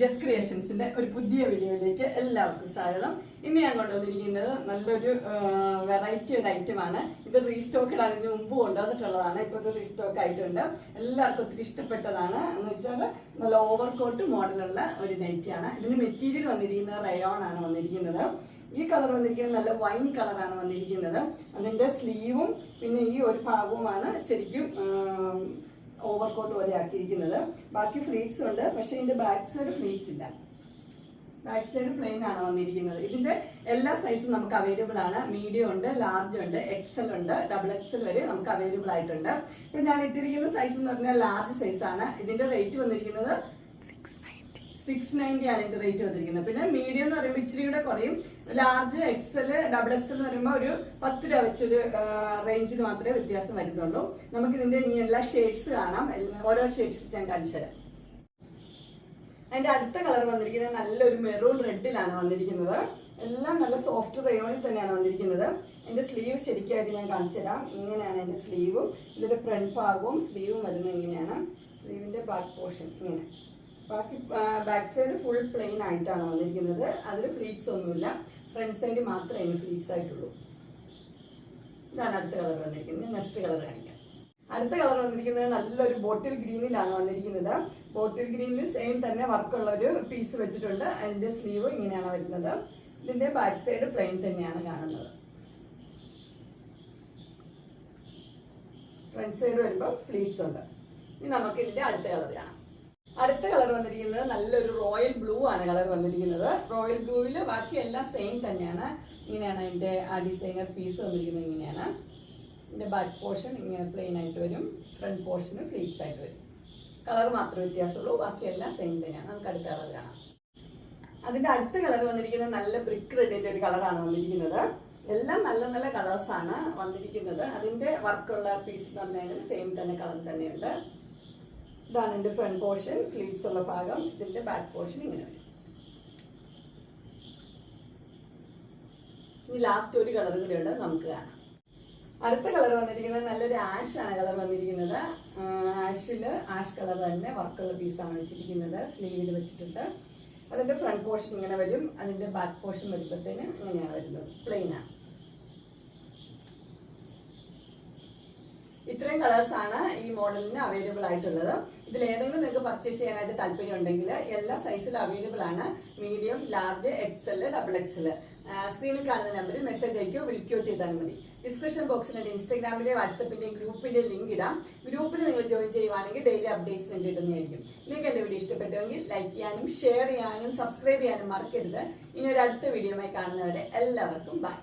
Just ക്രിയേഷൻസിന്റെ ഒരു പുതിയ വീഡിയോയിലേക്ക് എല്ലാവർക്കും സ്വാഗതം. ഇന്ന് ഞാൻ കൊണ്ടുവന്നിരിക്കുന്നത് നല്ലൊരു വെറൈറ്റി ഒരു ഐറ്റമാണ് ഇത് റീസ്റ്റോക്കഡ് അതിന് മുമ്പ് കൊണ്ടുവന്നിട്ടുള്ളതാണ്. ഇപ്പോൾ ഇത് റീസ്റ്റോക്ക് ആയിട്ടുണ്ട്. എല്ലാവർക്കും ഒത്തിരി ഇഷ്ടപ്പെട്ടതാണ്. എന്ന് വെച്ചാൽ നല്ല ഓവർ കോട്ട് മോഡലുള്ള ഒരു നൈറ്റിയാണ് ഇതിന് മെറ്റീരിയൽ വന്നിരിക്കുന്നത് റയോൺ ആണ് വന്നിരിക്കുന്നത്. ഈ കളർ വന്നിരിക്കുന്നത് നല്ല വൈൻ കളറാണ് വന്നിരിക്കുന്നത്. അതിന്റെ സ്ലീവും പിന്നെ ഈ ഒരു ഭാഗവുമാണ് ശരിക്കും ഓവർ കോട്ട് പോലെ ആക്കിയിരിക്കുന്നത്. ബാക്കി ഫ്ലീറ്റ്സ് ഉണ്ട് പക്ഷേ ഇതിന്റെ ബാക്ക് സൈഡ് ഫ്ലീറ്റ്സ് ഇല്ല. ബാക്ക് സൈഡ് പ്ലെയിൻ ആണ് വന്നിരിക്കുന്നത്. ഇതിന്റെ എല്ലാ സൈസും നമുക്ക് അവൈലബിൾ ആണ്. മീഡിയം ഉണ്ട് ലാർജ് ഉണ്ട് എക്സൽ ഉണ്ട് ഡബിൾ എക്സൽ വരെ നമുക്ക് അവൈലബിൾ ആയിട്ടുണ്ട്. ഇപ്പൊ ഞാൻ ഇട്ടിരിക്കുന്ന സൈസ് എന്ന് പറഞ്ഞാൽ ലാർജ് സൈസ് ആണ്. ഇതിന്റെ റേറ്റ് വന്നിരിക്കുന്നത് സിക്സ് നയന്റി ആണ് ഇതിന്റെ റേറ്റ് വന്നിരിക്കുന്നത്. പിന്നെ മീഡിയം എന്ന് പറയുമ്പോൾ ഇച്ചിരി കൂടെ കുറയും. ലാർജ് എക്സൽ ഡബിൾ എക്സൽ എന്ന് പറയുമ്പോൾ ഒരു പത്ത് രൂപ വെച്ചൊരു റേഞ്ചിൽ മാത്രമേ വ്യത്യാസം വരുന്നുള്ളൂ. നമുക്ക് ഇതിന്റെ ഇനി എല്ലാ ഷെയ്ഡ്സ് കാണാം. ഓരോ ഷെയ്ഡ്സ് ഞാൻ കാണിച്ചു തരാം. അതിന്റെ അടുത്ത കളർ വന്നിരിക്കുന്നത് നല്ലൊരു മെറൂൺ റെഡിലാണ് വന്നിരിക്കുന്നത്. എല്ലാം നല്ല സോഫ്റ്റ് റയോണിൽ തന്നെയാണ് വന്നിരിക്കുന്നത്. എന്റെ സ്ലീവ് ശരിക്കായിട്ട് ഞാൻ കാണിച്ചു തരാം. ഇങ്ങനെയാണ് എന്റെ സ്ലീവും ഇതിന്റെ ഫ്രണ്ട് ഭാഗവും സ്ലീവും വരുന്നത് ഇങ്ങനെയാണ്. സ്ലീവിന്റെ ബാക്ക് പോർഷൻ ഇങ്ങനെ. ബാക്കി ബാക്ക് സൈഡ് ഫുൾ പ്ലെയിൻ ആയിട്ടാണ് വന്നിരിക്കുന്നത്. അതിൽ ഫ്ലീറ്റ്സ് ഒന്നുമില്ല. ഫ്രണ്ട് സൈഡ് മാത്രമേ അതിന് ഫ്ലീറ്റ്സ് ആയിട്ടുള്ളൂ. ഇതാണ് അടുത്ത കളർ വന്നിരിക്കുന്നത്. നെക്സ്റ്റ് കളർ കാണിക്കാം. അടുത്ത കളർ വന്നിരിക്കുന്നത് നല്ലൊരു ബോട്ടിൽ ഗ്രീനിലാണ് വന്നിരിക്കുന്നത്. ബോട്ടിൽ ഗ്രീനിൽ സെയിം തന്നെ വർക്കുള്ള ഒരു പീസ് വെച്ചിട്ടുണ്ട്. അതിന്റെ സ്ലീവ് ഇങ്ങനെയാണ് വരുന്നത്. ഇതിന്റെ ബാക്ക് സൈഡ് പ്ലെയിൻ തന്നെയാണ് കാണുന്നത്. ഫ്രണ്ട് സൈഡ് വരുമ്പോൾ ഫ്ലീറ്റ്സ് ഉണ്ട്. ഇനി നമുക്ക് ഇതിന്റെ അടുത്ത കളർ കാണാം. അടുത്ത കളർ വന്നിരിക്കുന്നത് നല്ലൊരു റോയൽ ബ്ലൂ ആണ് കളർ വന്നിരിക്കുന്നത്. റോയൽ ബ്ലൂവിൽ ബാക്കി എല്ലാം സെയിം തന്നെയാണ്. ഇങ്ങനെയാണ് അതിന്റെ ആ ഡിസൈനർ പീസ് വന്നിരിക്കുന്നത് ഇങ്ങനെയാണ്. ഇതിന്റെ ബാക്ക് പോർഷൻ ഇങ്ങനെ പ്ലെയിൻ ആയിട്ട് വരും. ഫ്രണ്ട് പോർഷന് ഫ്ലീറ്റ്സ് ആയിട്ട് വരും. കളർ മാത്രമേ വ്യത്യാസമുള്ളൂ. ബാക്കി എല്ലാം സെയിം തന്നെയാണ്. നമുക്ക് അടുത്ത കളർ കാണാം. അതിന്റെ അടുത്ത കളർ വന്നിരിക്കുന്നത് നല്ല ബ്രിക്ക് റെഡിന്റെ ഒരു കളറാണ് വന്നിരിക്കുന്നത്. എല്ലാം നല്ല നല്ല കളേഴ്സാണ് വന്നിരിക്കുന്നത്. അതിന്റെ വർക്കുള്ള പീസ് എന്ന് പറഞ്ഞാൽ സെയിം തന്നെ കളർ തന്നെയുണ്ട്. ഇതാണ് എന്റെ ഫ്രണ്ട് പോർഷൻ ഫ്ലീറ്റ്സ് ഉള്ള ഭാഗം. ഇതിന്റെ ബാക്ക് പോർഷൻ ഇങ്ങനെ. വരും ഇനി ലാസ്റ്റ് ഒരു കളർ കൂടെ ഉണ്ട് നമുക്ക് കാണാം. അടുത്ത കളർ വന്നിരിക്കുന്നത് നല്ലൊരു ആഷ് ആണ് കളർ വന്നിരിക്കുന്നത്. ആഷിൽ ആഷ് കളർ തന്നെ വർക്കുള്ള പീസാണ് വെച്ചിരിക്കുന്നത് സ്ലീവിൽ വെച്ചിട്ടുണ്ട്. അതിന്റെ ഫ്രണ്ട് പോർഷൻ ഇങ്ങനെ വരും അതിന്റെ ബാക്ക് പോർഷൻ വരുമ്പോഴത്തേന് ഇങ്ങനെയാണ് വരുന്നത്. പ്ലെയിൻ ആണ് ഇത്രയും കളേഴ്സ് ആണ് ഈ മോഡലിന് അവൈലബിൾ ആയിട്ടുള്ളത്. ഇതിൽ ഏതെങ്കിലും നിങ്ങൾക്ക് പർച്ചേസ് ചെയ്യാനായിട്ട് താല്പര്യം ഉണ്ടെങ്കിൽ എല്ലാ സൈസിലും അവൈലബിൾ ആണ്. Medium large XL double XL സ്ക്രീനിൽ കാണുന്ന നമ്പറിൽ മെസ്സേജ് അയക്കുകയോ വിളിക്കുകയോ ചെയ്താൽ മതി. ഡിസ്ക്രിപ്ഷൻ എന്റെ ഇൻസ്റ്റാഗ്രാമിന്റെ വാട്സപ്പിന്റെയും ഗ്രൂപ്പിന്റെ ലിങ്ക് ഇടാം. ഗ്രൂപ്പിൽ നിങ്ങൾ ജോയിൻ ചെയ്യുവാണെങ്കിൽ ഡെയിലി അപ്ഡേറ്റ്സ് നിങ്ങൾക്ക് കിട്ടുന്നതായിരിക്കും. നിങ്ങൾക്ക് എന്റെ വീഡിയോ ഇഷ്ടപ്പെട്ടുവെങ്കിൽ ലൈക്ക് ചെയ്യാനും ഷെയർ ചെയ്യാനും സബ്സ്ക്രൈബ് ചെയ്യാനും മറക്കരുത്. ഇനി ഒരു അടുത്ത വീഡിയോയുമായി കാണുന്നവരെ എല്ലാവർക്കും ബൈ